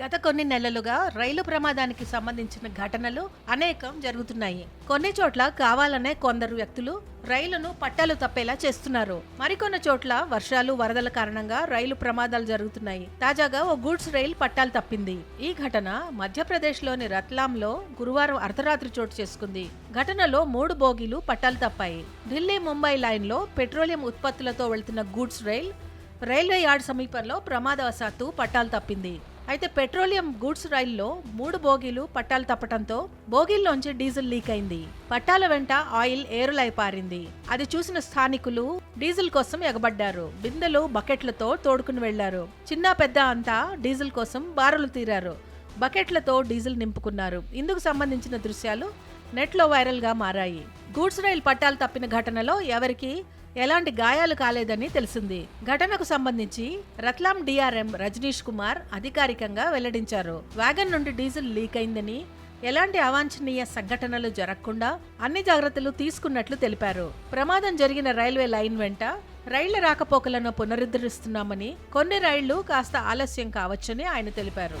గత కొన్ని నెలలుగా రైలు ప్రమాదానికి సంబంధించిన ఘటనలు అనేకం జరుగుతున్నాయి. కొన్ని చోట్ల కావాలనే కొందరు వ్యక్తులు రైలును పట్టాలు తప్పేలా చేస్తున్నారు. మరికొన్ని చోట్ల వర్షాలు వరదల కారణంగా రైలు ప్రమాదాలు జరుగుతున్నాయి. తాజాగా ఓ గూడ్స్ రైలు పట్టాలు తప్పింది. ఈ ఘటన మధ్యప్రదేశ్లోని రత్లాంలో గురువారం అర్ధరాత్రి చోటు చేసుకుంది. ఘటనలో మూడు బోగీలు పట్టాలు తప్పాయి. ఢిల్లీ ముంబై లైన్లో పెట్రోలియం ఉత్పత్తులతో వెళ్తున్న గూడ్స్ రైల్ రైల్వే యార్డ్ సమీపంలో ప్రమాదవశాత్తు పట్టాలు తప్పింది. అయితే పెట్రోలియం గూడ్స్ రైల్లో మూడు బోగీలు పట్టాలు తప్పటంతో బోగీల్లోంచి డీజిల్ లీక్ అయింది పట్టాల వెంట ఆయిల్ ఏరులై పారింది. అది చూసిన స్థానికులు డీజిల్ కోసం ఎగబడ్డారు. బిందెలు బకెట్లతో తోడుకుని వెళ్ళారు. చిన్న పెద్ద అంతా డీజిల్ కోసం బారులు తీరారు. బకెట్లతో డీజిల్ నింపుకున్నారు. ఇందుకు సంబంధించిన దృశ్యాలు నెట్లో వైరల్గా మారాయి. గూడ్స్ రైల్ పట్టాలు తప్పిన ఘటనలో ఎవరికి ఎలాంటి గాయాలు కాలేదని తెలిసింది. ఘటనకు సంబంధించి రత్లాం డిఆర్ఎం రజనీష్ కుమార్ అధికారికంగా వెల్లడించారు. వ్యాగన్ నుండి డీజిల్ లీక్ అయిందని ఎలాంటి అవాంఛనీయ సంఘటనలు జరగకుండా అన్ని జాగ్రత్తలు తీసుకున్నట్లు తెలిపారు. ప్రమాదం జరిగిన రైల్వే లైన్ వెంట రైళ్ళ రాకపోకలను పునరుద్ధరిస్తున్నామని కొన్ని రైళ్ళు కాస్త ఆలస్యం కావచ్చని ఆయన తెలిపారు.